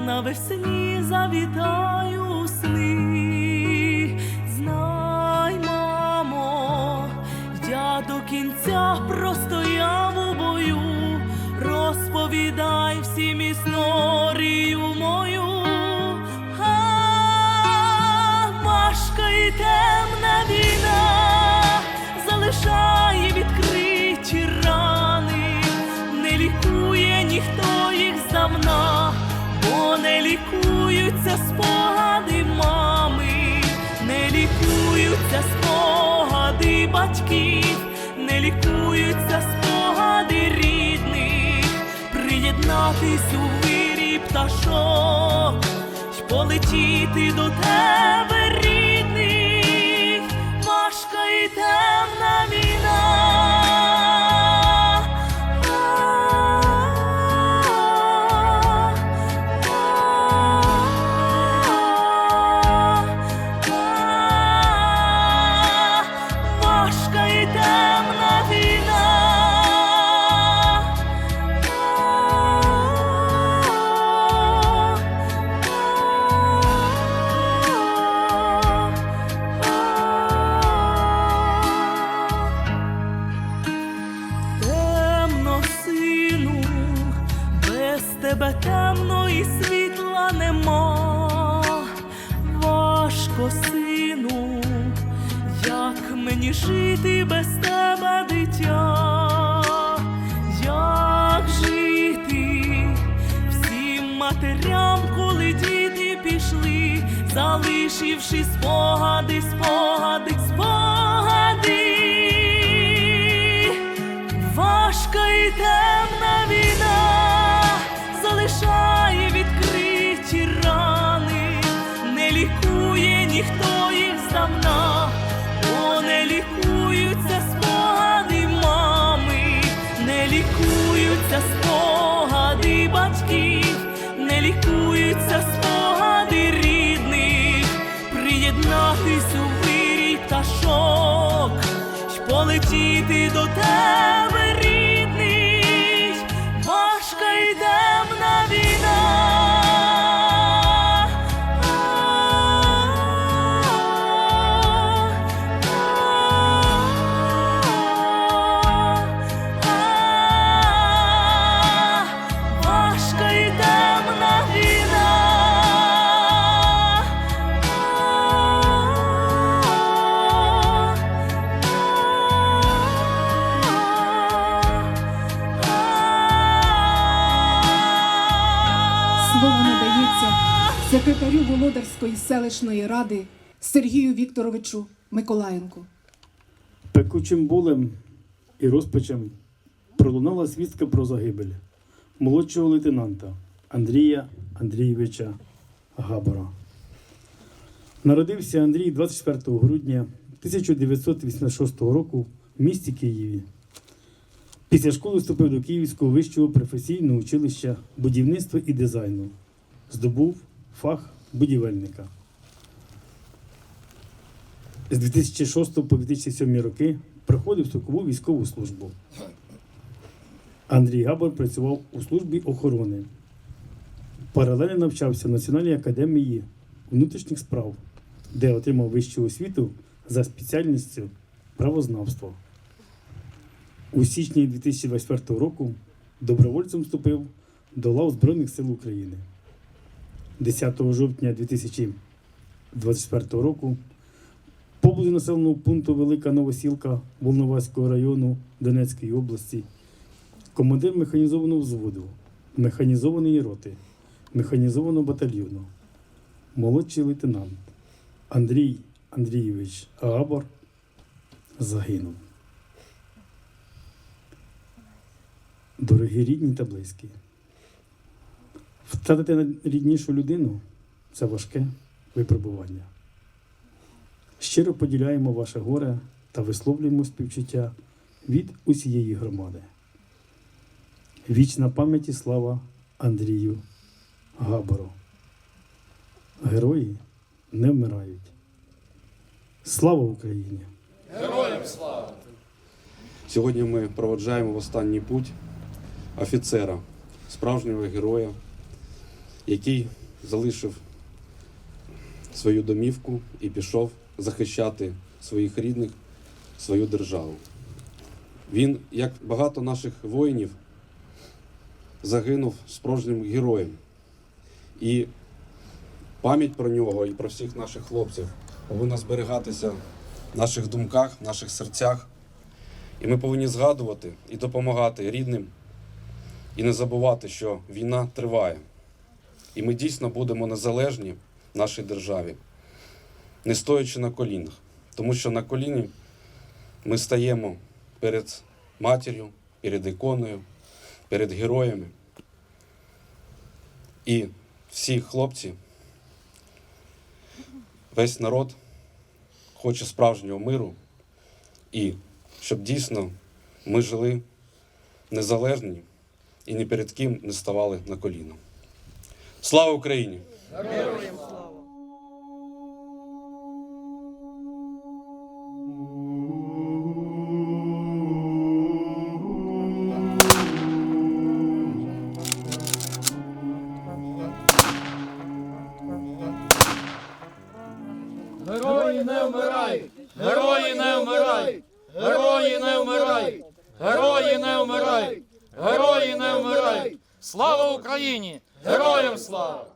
навесні завітаю сни, знай, мамо, я до кінця простояв у бою, розповідай всім історію мою, а Машка і темна війна залишає відкриті рани, не лікує ніхто їх за мною лікуються спогади мами, не лікуються спогади батьків, не лікуються спогади рідних, приєднатись у вирі пташок, й полетіти до тебе рідних, Важко, сину, як мені жити без тебе, дитя? Як жити всім матерям, коли діти пішли, залишивши спогади, спогади, спогади. Важка і темна лікуються спогади батьків, не лікуються спогади рідних, приєднатись у вирій пташок й полетіти до тебе Володарської селищної ради Сергію Вікторовичу Миколаєнку. Пекучим болем і розпачем пролунала свістка про загибель молодшого лейтенанта Андрія Андрійовича Габора. Народився Андрій 24 грудня 1986 року в місті Києві. Після школи вступив до Київського вищого професійного училища будівництва і дизайну. Здобув фах будівельника. З 2006 по 2007 роки проходив строкову військову службу. Андрій Габор працював у службі охорони. Паралельно навчався в Національній академії внутрішніх справ, де отримав вищу освіту за спеціальністю правознавство. У січні 2024 року добровольцем вступив до лав Збройних сил України. 10 жовтня 2024 року. Поблизу населеного пункту Велика Новосілка Волноваського району Донецької області, командир механізованого взводу, механізованої роти, механізованого батальйону, молодший лейтенант Андрій Андрійович Габор загинув. Дорогі рідні та близькі, втратити найріднішу людину це важке випробування. Щиро поділяємо ваше горе та висловлюємо співчуття від усієї громади. Вічна пам'ять і слава Андрію Габору. Герої не вмирають. Слава Україні! Героям слава! Сьогодні ми проводжаємо в останній путь офіцера, справжнього героя, який залишив свою домівку і пішов захищати своїх рідних, свою державу. Він, як багато наших воїнів, загинув справжнім героєм. І пам'ять про нього і про всіх наших хлопців повинна зберігатися в наших думках, в наших серцях. І ми повинні згадувати і допомагати рідним, і не забувати, що війна триває. І ми дійсно будемо незалежні в нашій державі, не стоячи на колінах. Тому що на коліні ми стаємо перед матір'ю, перед іконою, перед героями. І всі хлопці, весь народ хоче справжнього миру і щоб дійсно ми жили незалежні і ні перед ким не ставали на коліна. Слава Україні! Герої не вмирають! Герої не вмирають! Герої не вмирають! Герої не вмирають! Герої не вмирають! Слава Україні! Героям слава!